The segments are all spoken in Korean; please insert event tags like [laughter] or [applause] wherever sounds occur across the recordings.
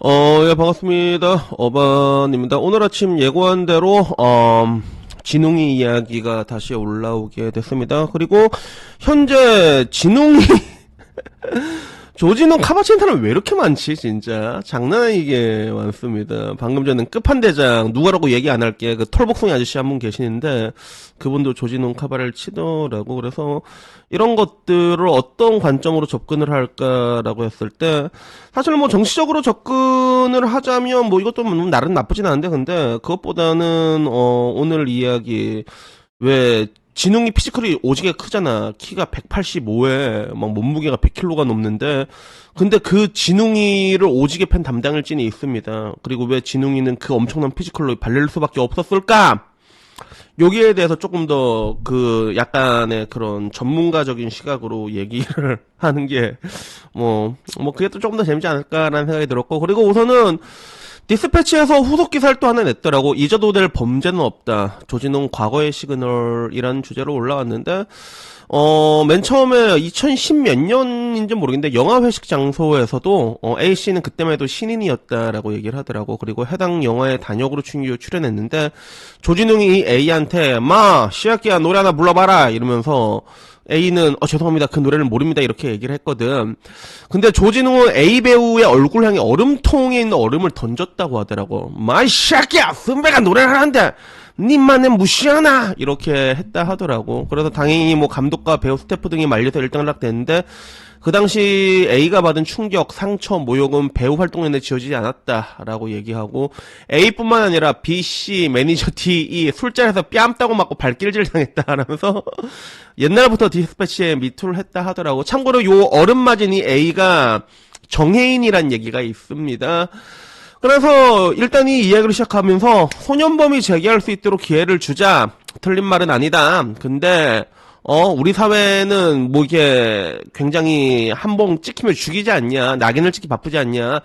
어, 예, 반갑습니다. 어반입니다. 오늘 아침 예고한 대로, 어, 진웅이 이야기가 다시 올라오게 됐습니다. 그리고, 현재, 진웅이, [laughs] 조진웅 카바센터는 왜 이렇게 많지, 진짜. 장난 아니게 많습니다. 방금 전에 끝판대장, 누가라고 얘기 안 할게. 그 털복숭이 아저씨 한 분 계시는데, 그분도 조진웅 카바를 치더라고. 그래서, 이런 것들을 어떤 관점으로 접근을 할까라고 했을 때, 사실 뭐 정치적으로 접근을 하자면 뭐 이것도 뭐 나름 나쁘진 않은데, 근데 그것보다는, 어, 오늘 이야기, 왜, 진웅이 피지컬이 오지게 크잖아. 키가 185에, 막 몸무게가 100kg가 넘는데, 근데 그 진웅이를 오지게 팬 담당을 찐이 있습니다. 그리고 왜 진웅이는 그 엄청난 피지컬로 발릴 수밖에 없었을까? 여기에 대해서 조금 더 그 약간의 그런 전문가적인 시각으로 얘기를 [laughs] 하는 게, 뭐, 뭐 그게 또 조금 더 재밌지 않을까라는 생각이 들었고, 그리고 우선은 디스패치에서 후속 기사를 또 하나 냈더라고. 잊어도 될 범죄는 없다. 조진웅 과거의 시그널이라는 주제로 올라왔는데, 어, 맨 처음에 2010 몇 년인지 모르겠는데, 영화 회식 장소에서도, 어, A씨는 그때만 해도 신인이었다라고 얘기를 하더라고. 그리고 해당 영화에 단역으로 출연했는데, 조진웅이 A한테, 마, 시아끼야, 노래 하나 불러봐라! 이러면서, A는 어 죄송합니다 그 노래를 모릅니다 이렇게 얘기를 했거든. 근데 조진웅은 A 배우의 얼굴 향해 얼음통에 있는 얼음을 던졌다고 하더라고. 마이 샤끼야 선배가 노래를 하는데 님만은 무시하나 이렇게 했다 하더라고. 그래서 당연히 뭐 감독과 배우 스태프 등이 말려서 일단락됐는데 그 당시 A가 받은 충격, 상처, 모욕은 배우 활동 내내 지워지지 않았다라고 얘기하고 A뿐만 아니라 B, C, 매니저 D, E 술자리에서 뺨 따고 맞고 발길질 당했다라면서 [laughs] 옛날부터 디스패치에 미투를 했다 하더라고. 참고로 요 얼음 맞은이 A가 정혜인이란 얘기가 있습니다. 그래서 일단 이 이야기를 시작하면서 소년범이 재개할 수 있도록 기회를 주자. 틀린 말은 아니다. 근데 어, 우리 사회는 뭐 이게 굉장히 한번 찍히면 죽이지 않냐, 낙인을 찍기 바쁘지 않냐.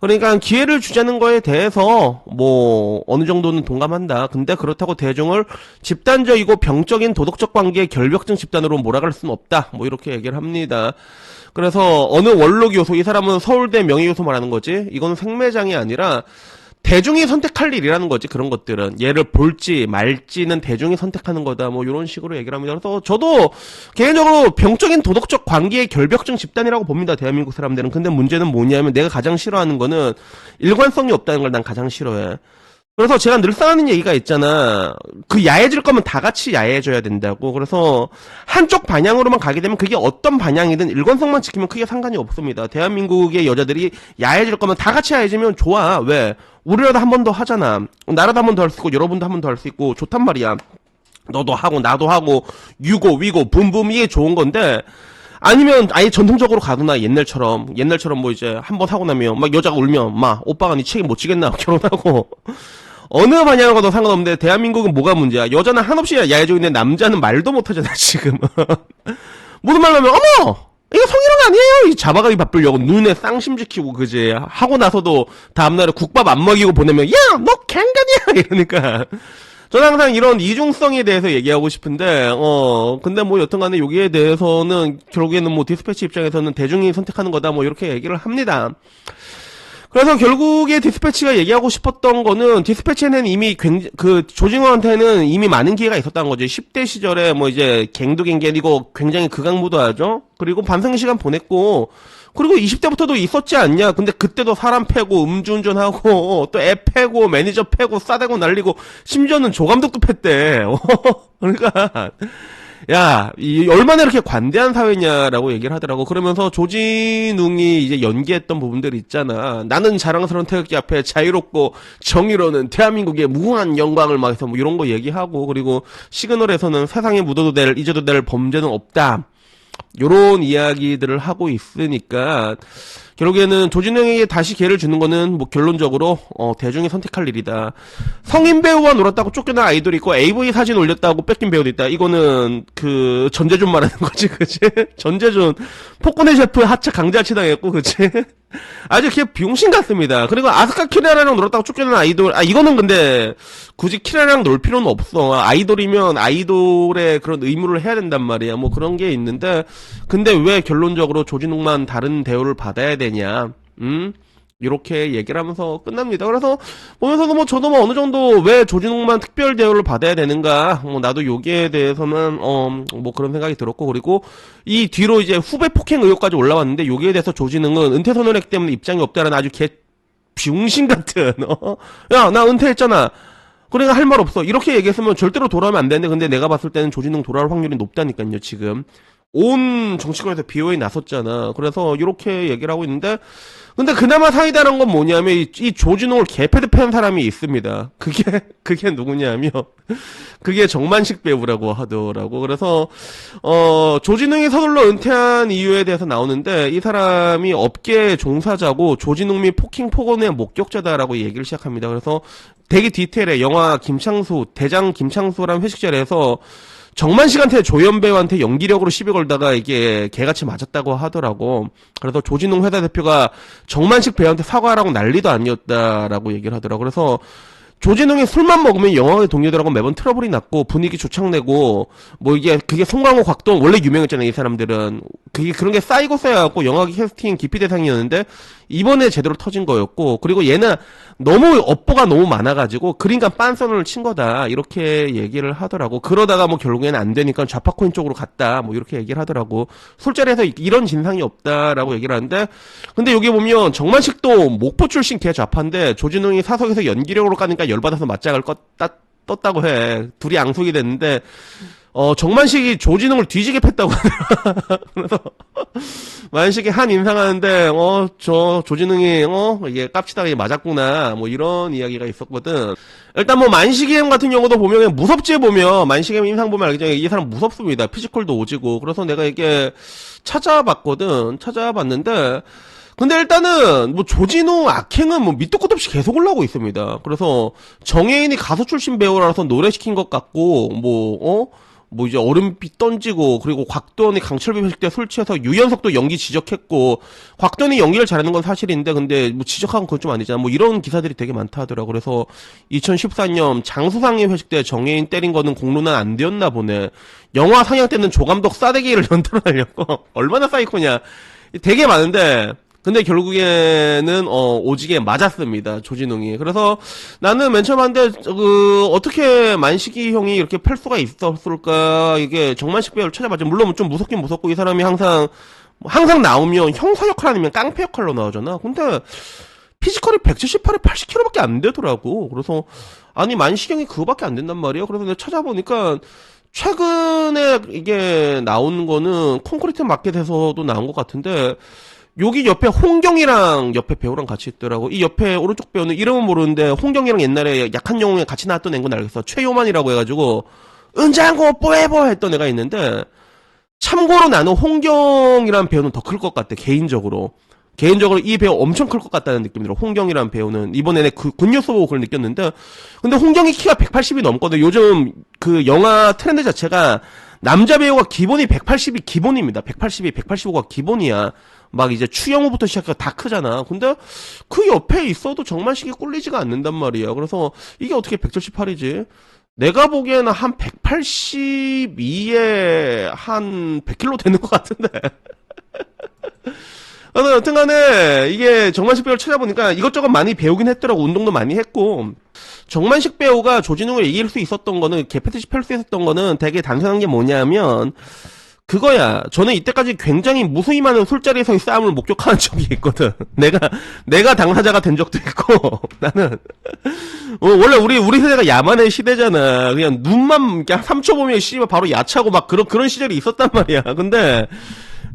그러니까 기회를 주자는 거에 대해서 뭐 어느 정도는 동감한다. 근데 그렇다고 대중을 집단적이고 병적인 도덕적 관계의 결벽증 집단으로 몰아갈 수는 없다. 뭐 이렇게 얘기를 합니다. 그래서 어느 원록 요소, 이 사람은 서울대 명예 요소 말하는 거지. 이거는 생매장이 아니라 대중이 선택할 일이라는 거지 그런 것들은. 얘를 볼지 말지는 대중이 선택하는 거다. 뭐 이런 식으로 얘기를 합니다. 그래서 저도 개인적으로 병적인 도덕적 관계의 결벽증 집단이라고 봅니다 대한민국 사람들은. 근데 문제는 뭐냐면 내가 가장 싫어하는 거는 일관성이 없다는 걸 난 가장 싫어해 그래서 제가 늘상 하는 얘기가 있잖아. 그 야해질 거면 다 같이 야해져야 된다고. 그래서 한쪽 방향으로만 가게 되면 그게 어떤 방향이든 일관성만 지키면 크게 상관이 없습니다. 대한민국의 여자들이 야해질 거면 다 같이 야해지면 좋아. 왜? 우리라도 한 번 더 하잖아. 나라도 한 번 더 할 수 있고 여러분도 한 번 더 할 수 있고 좋단 말이야. 너도 하고 나도 하고 유고 위고 붐붐 이게 좋은 건데 아니면 아예 전통적으로 가거나 옛날처럼 옛날처럼 뭐 이제 한번 하고 나면 막 여자가 울면 막 오빠가 니 책임 못 지겠나 [laughs] 결혼하고 어느 방향으로 가도 상관없는데 대한민국은 뭐가 문제야? 여자는 한없이 야해져 있는데 남자는 말도 못하잖아 지금. [laughs] 무슨 말로 하면 어머! 이거 성희롱 아니에요? 이 잡아가기 바쁘려고 눈에 쌍심 지키고 그지 하고 나서도 다음날에 국밥 안 먹이고 보내면 야! 너 갱간이야! [laughs] 이러니까. 저는 항상 이런 이중성에 대해서 얘기하고 싶은데, 어, 근데 뭐 여튼간에 여기에 대해서는 결국에는 뭐 디스패치 입장에서는 대중이 선택하는 거다 뭐 이렇게 얘기를 합니다. 그래서 결국에 디스패치가 얘기하고 싶었던 거는 디스패치는 이미 굉장히 그 조징어한테는 이미 많은 기회가 있었다는 거죠. 10대 시절에 뭐 이제 갱도 갱갱이고 굉장히 극악무도하죠. 그리고 반성 시간 보냈고 그리고 20대부터도 있었지 않냐? 근데 그때도 사람 패고 음주운전하고 [laughs] 또 애 패고 매니저 패고 싸대고 날리고 심지어는 조감독도 팼대. [laughs] 그러니까 야, 이 얼마나 이렇게 관대한 사회냐라고 얘기를 하더라고. 그러면서 조진웅이 이제 연기했던 부분들 있잖아. 나는 자랑스러운 태극기 앞에 자유롭고 정의로는 대한민국의 무궁한 영광을 막 해서 뭐 이런 거 얘기하고 그리고 시그널에서는 세상에 묻어도 될 잊어도 될 범죄는 없다. 요런 이야기들을 하고 있으니까 결국에는 조진웅에게 다시 기회를 주는 거는 뭐 결론적으로 어, 대중이 선택할 일이다. 성인 배우와 놀았다고 쫓겨난 아이돌이 있고 AV 사진 올렸다고 뺏긴 배우도 있다. 이거는 그 전재준 말하는 거지, 그치? [laughs] 전재준 폭군의 셰프 하차 강제하치 당했고, 그치? [laughs] 아주 그냥 비용신 같습니다. 그리고 아스카 키라랑 놀았다고 쫓겨난 아이돌, 아 이거는 근데 굳이 키라랑 놀 필요는 없어. 아이돌이면 아이돌의 그런 의무를 해야 된단 말이야. 뭐 그런 게 있는데, 근데 왜 결론적으로 조진웅만 다른 대우를 받아야 되냐? 음? 이렇게 얘기를 하면서 끝납니다. 그래서 보면서도 뭐 저도 뭐 어느 정도 왜 조진웅만 특별 대우를 받아야 되는가, 뭐 나도 여기에 대해서는 어 뭐 그런 생각이 들었고 그리고 이 뒤로 이제 후배 폭행 의혹까지 올라왔는데 여기에 대해서 조진웅은 은퇴 선언했기 때문에 입장이 없다라는 아주 개 비웅신 같은 어? 야 나 은퇴했잖아. 그러니까 할 말 없어. 이렇게 얘기했으면 절대로 돌아오면 안 되는데 근데 내가 봤을 때는 조진웅 돌아올 확률이 높다니까요 지금. 온 정치권에서 비호에 나섰잖아. 그래서 이렇게 얘기를 하고 있는데 근데 그나마 사이다란 건 뭐냐면 이, 이 조진웅을 개패드 팬 사람이 있습니다. 그게 [laughs] 그게 누구냐면 [laughs] 그게 정만식 배우라고 하더라고. 그래서 어 조진웅이 서둘러 은퇴한 이유에 대해서 나오는데 이 사람이 업계 종사자고 조진웅 및 포킹 폭언의 목격자다라고 얘기를 시작합니다. 그래서 되게 디테일해. 영화 김창수 대장 김창수라는 회식 자리에서 정만식한테 조연배우한테 연기력으로 시비 걸다가 이게 개같이 맞았다고 하더라고. 그래서 조진웅 회사 대표가 정만식 배우한테 사과하라고 난리도 아니었다라고 얘기를 하더라고. 그래서 조진웅이 술만 먹으면 영화의 동료들하고 매번 트러블이 났고 분위기 조창내고 뭐 이게 그게 송강호 곽동 원래 유명했잖아요 이 사람들은 그게 그런 게 쌓이고 쌓여갖고 영화 캐스팅 기피 대상이었는데 이번에 제대로 터진 거였고 그리고 얘는 너무 업보가 너무 많아가지고 그린간 빤선을 친 거다 이렇게 얘기를 하더라고. 그러다가 뭐 결국에는 안 되니까 좌파코인 쪽으로 갔다 뭐 이렇게 얘기를 하더라고. 술자리에서 이- 이런 진상이 없다라고 얘기를 하는데 근데 여기 보면 정만식도 목포 출신 개 좌파인데 조진웅이 사석에서 연기력으로 까니까 열받아서 맞짱을 껐다 떴다고 해. 둘이 앙숙이 됐는데 어 정만식이 조진웅을 뒤지게 팼다고 [laughs] 그래서 만식이 한 인상하는데 어 저 조진웅이 어 이게 깝치다가 맞았구나 뭐 이런 이야기가 있었거든. 일단 뭐 만식이 형 같은 경우도 보면 무섭지 보면 만식이 형 인상 보면 알겠지만 이 사람 무섭습니다. 피지컬도 오지고. 그래서 내가 이게 찾아봤거든 찾아봤는데. 근데 일단은 뭐 조진우 악행은 뭐 밑도 끝도 없이 계속 올라오고 있습니다. 그래서 정혜인이 가수 출신 배우라서 노래 시킨 것 같고 뭐 어? 뭐 이제 얼음빛 던지고 그리고 곽도원이 강철비 회식 때 술 취해서 유연석도 연기 지적했고 곽도원이 연기를 잘하는 건 사실인데 근데 뭐 지적한 건 좀 아니잖아. 뭐 이런 기사들이 되게 많다 하더라고 그래서 2014년 장수상의 회식 때 정혜인 때린 거는 공론은 안 되었나 보네. 영화 상영 때는 조감독 싸대기를 [laughs] 날렸고. 얼마나 사이코냐. 되게 많은데 근데 결국에는 어 오지게 맞았습니다 조진웅이. 그래서 나는 맨 처음 한데 그 어떻게 만식이 형이 이렇게 팔 수가 있었을까? 이게 정만식 배우를 찾아봤죠 물론 좀 무섭긴 무섭고 이 사람이 항상 항상 나오면 형사 역할 아니면 깡패 역할로 나오잖아. 근데 피지컬이 178에 80kg밖에 안 되더라고. 그래서 아니 형이 그거밖에 안 된단 말이에요 그래서 내가 찾아보니까 최근에 이게 나온 거는 콘크리트 마켓에서도 나온 것 같은데 여기 옆에 홍경이랑 옆에 배우랑 같이 있더라고. 이 옆에 오른쪽 배우는 이름은 모르는데 홍경이랑 옛날에 약한 영웅에 같이 나왔던 애인 건 알겠어. 최요만이라고 해가지고 은장고 뽀해보 했던 애가 있는데 참고로 나는 홍경이란 배우는 더 클 것 같아 개인적으로. 개인적으로 이 배우 엄청 클 것 같다는 느낌이 들어. 홍경이란 배우는 이번에 내 그, 굿뉴스 보고 그걸 느꼈는데 근데 홍경이 키가 180이 넘거든. 요즘 그 영화 트렌드 자체가 남자 배우가 기본이 180이 기본입니다. 180이 185가 기본이야. 막 이제 추영우부터 시작해서 다 크잖아. 근데 그 옆에 있어도 정만식이 꿀리지가 않는단 말이야. 그래서 이게 어떻게 178이지? 내가 보기에는 한 182에 한 100kg 되는 것 같은데. [laughs] 그래서 여튼 간에 이게 정만식 배우를 찾아보니까 이것저것 많이 배우긴 했더라고. 운동도 많이 했고. 정만식 배우가 조진웅을 이길 수 있었던 거는 개패듯이 펼수 있었던 거는 되게 단순한 게 뭐냐면 그거야. 저는 이때까지 굉장히 무수히 많은 술자리에서의 싸움을 목격한 [laughs] 적이 있거든. 내가 내가 당사자가 된 적도 있고 [laughs] 나는 어, 원래 우리 우리 세대가 야만의 시대잖아. 그냥 눈만 그냥 3초 보면 씨발 바로 야차고 막 그런 그런 시절이 있었단 말이야. 근데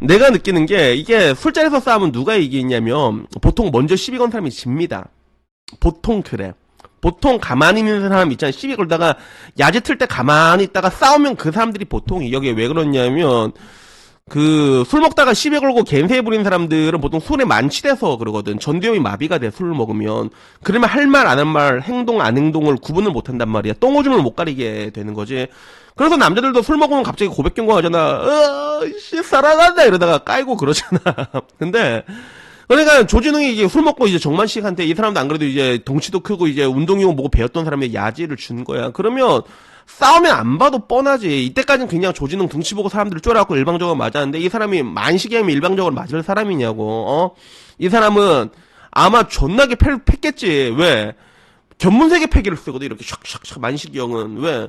내가 느끼는 게 이게 술자리에서 싸우면 누가 이기냐면 보통 먼저 시비 건 사람이 집니다. 보통 그래. 보통 가만히 있는 사람 있잖아. 시비 걸다가 야지 틀때 가만히 있다가 싸우면 그 사람들이 보통이 여기 왜 그러냐면 그 술 먹다가 시비 걸고 갬세 부리는 사람들은 보통 술에 만취돼서 그러거든. 전두엽이 마비가 돼 술을 먹으면 그러면 할 말 안 한 말, 행동 안 행동을 구분을 못 한단 말이야. 똥오줌을 못 가리게 되는 거지. 그래서 남자들도 술 먹으면 갑자기 고백 경고 하잖아. 어, 씨 사랑한다 이러다가 깔고 그러잖아. [laughs] 근데 그러니까 조진웅이 이게 술 먹고 이제 정만식한테 이 사람도 안 그래도 이제 덩치도 크고 이제 운동용 보고 배웠던 사람의 야지를 준 거야. 그러면 싸우면 안 봐도 뻔하지. 이때까지는 그냥 조진웅 덩치 보고 사람들을 쫄아갖고 일방적으로 맞았는데 이 사람이 만식이 하면 일방적으로 맞을 사람이냐고. 어? 이 사람은 아마 존나게 패, 팼겠지. 왜? 견문세계 패기를 쓰거든, 이렇게 샥샥샥 만식이 형은. 왜?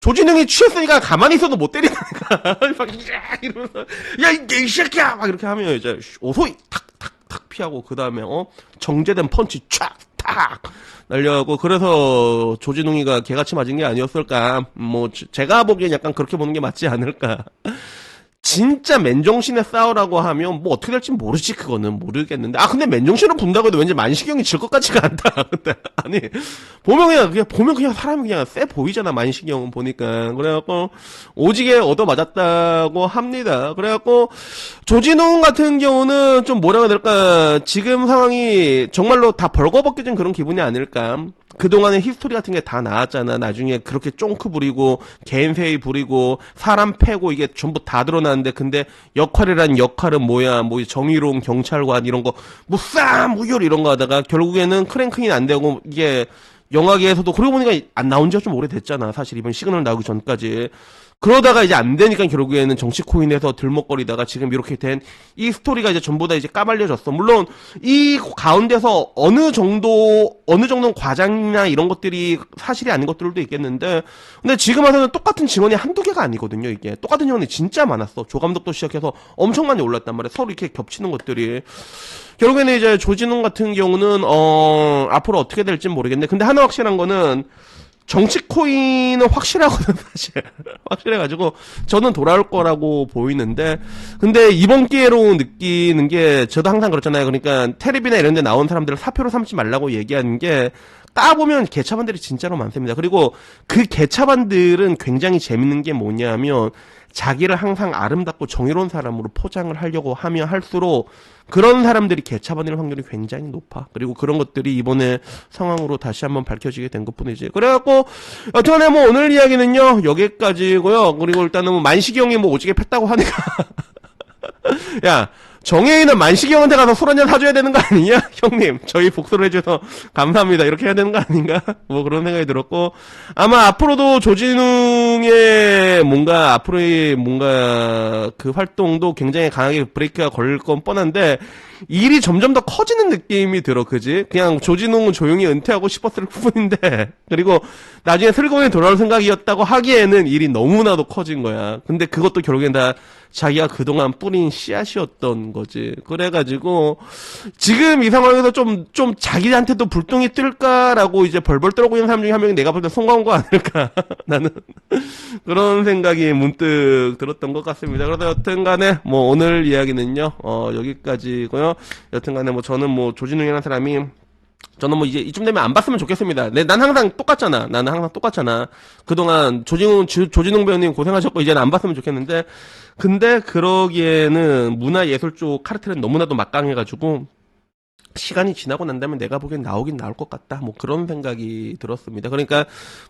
조진웅이 취했으니까 가만히 있어도 못 때리니까. [laughs] 막, 야! 이러면서, 야, 이, 이 새끼야! 막 이렇게 하면 이제, 오소이 탁, 탁, 탁 피하고, 그 다음에, 어? 정제된 펀치 촥! 탁! 날려가고, 그래서 조진웅이가 개같이 맞은 게 아니었을까. 뭐, 제- 제가 보기엔 약간 그렇게 보는 게 맞지 않을까. 진짜 맨정신에 싸우라고 하면 뭐 어떻게 될지 모르지 그거는. 모르겠는데. 아 근데 맨정신을 분다고 해도 왠지 만식형이 질 것 같지가 않다. [laughs] 근데 아니 보면 그냥 그냥 보면 그냥 사람이 그냥 쎄 보이잖아 만식형은 보니까. 그래갖고 오지게 얻어 맞았다고 합니다. 그래갖고 조진웅 같은 경우는 좀 뭐라고 해야 될까? 지금 상황이 정말로 다 벌거벗겨진 그런 기분이 아닐까 그동안의 히스토리 같은 게 다 나왔잖아. 나중에 그렇게 쫑크 부리고, 개인회의 부리고, 사람 패고, 이게 전부 다 드러나는데, 근데 역할이란 역할은 뭐야, 뭐, 정의로운 경찰관, 이런 거, 뭐, 쌈, 무혈, 이런 거 하다가, 결국에는 크랭크인 안 되고, 이게, 영화계에서도, 그러고 보니까 안 나온 지가 좀 오래됐잖아. 사실 이번 시그널 나오기 전까지. 그러다가 이제 안 되니까 결국에는 정치 코인에서 들먹거리다가 지금 이렇게 된 이 스토리가 이제 전부 다 이제 까발려졌어. 물론 이 가운데서 어느 정도 어느 정도 과장이나 이런 것들이 사실이 아닌 것들도 있겠는데 근데 지금 와서는 똑같은 증언이 한두 개가 아니거든요. 이게 똑같은 증언이 진짜 많았어. 조 감독도 시작해서 엄청 많이 올랐단 말이야. 서로 이렇게 겹치는 것들이 결국에는 이제 조진웅 같은 경우는 어 앞으로 어떻게 될지 모르겠네. 근데 하나 확실한 거는 정치 코인은 확실하거든 [laughs] 사실 확실해가지고 저는 돌아올 거라고 보이는데 근데 이번 기회로 느끼는 게 저도 항상 그렇잖아요 그러니까 테레비나 이런 데 나온 사람들을 사표로 삼지 말라고 얘기하는 게 따보면 개차반들이 진짜로 많습니다 그리고 그 개차반들은 굉장히 재밌는 게 뭐냐면 자기를 항상 아름답고 정의로운 사람으로 포장을 하려고 하면 할수록 그런 사람들이 개차반일 확률이 굉장히 높아. 그리고 그런 것들이 이번에 상황으로 다시 한번 밝혀지게 된 것 뿐이지. 그래갖고, 여튼간에 뭐 오늘 이야기는요, 여기까지고요 그리고 일단은 뭐 만식이 형이 뭐 오지게 팼다고 하니까. [laughs] 야, 정혜인은 만식이 형한테 가서 술 한잔 사줘야 되는 거 아니냐? [laughs] 형님, 저희 복수를 해줘서 감사합니다. 이렇게 해야 되는 거 아닌가? [laughs] 뭐 그런 생각이 들었고, 아마 앞으로도 조진웅의 뭔가, 앞으로의 뭔가 그 활동도 굉장히 강하게 브레이크가 걸릴 건 뻔한데, 일이 점점 더 커지는 느낌이 들어, 그지? 그냥 조진웅은 조용히 은퇴하고 싶었을 뿐인데, [laughs] 그리고 나중에 슬금에 돌아올 생각이었다고 하기에는 일이 너무나도 커진 거야. 근데 그것도 결국엔 다 자기가 그동안 뿌린 씨앗이었던 거지. 그래가지고, 지금 이 상황에서 좀, 좀 자기한테도 불똥이 뜰까라고 이제 벌벌 떨고 있는 사람 중에 한 명이 내가 볼때거 아닐까. [laughs] 나는 [laughs] 그런 생각이 문득 들었던 것 같습니다. 그래서 여튼 간에 뭐 오늘 이야기는요, 어, 여기까지고요 여튼 간에 뭐 저는 뭐 조진웅이라는 사람이 저는 뭐 이제 이쯤 되면 안 봤으면 좋겠습니다. 네, 난 항상 똑같잖아. 나는 항상 똑같잖아. 그동안 조진웅, 조- 조진웅 배우님 고생하셨고, 이제는 안 봤으면 좋겠는데, 근데 그러기에는 문화예술 쪽 카르텔은 너무나도 막강해가지고, 시간이 지나고 난 다음에 내가 보기엔 나오긴 나올 것 같다. 뭐 그런 생각이 들었습니다. 그러니까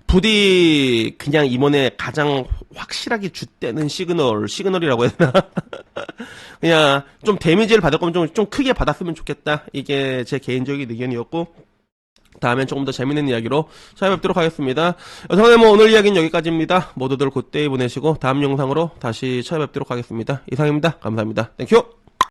부디 그냥 이번에 가장 확실하게 줏대는 시그널, 시그널이라고 해야 되나? [laughs] 그냥 좀 데미지를 받을 거면 좀, 좀 크게 받았으면 좋겠다. 이게 제 개인적인 의견이었고, 다음엔 조금 더 재밌는 이야기로 찾아뵙도록 하겠습니다. 여튼 뭐 오늘 이야기는 여기까지입니다. 모두들 굿데이 보내시고 다음 영상으로 다시 찾아뵙도록 하겠습니다. 이상입니다. 감사합니다. 땡큐!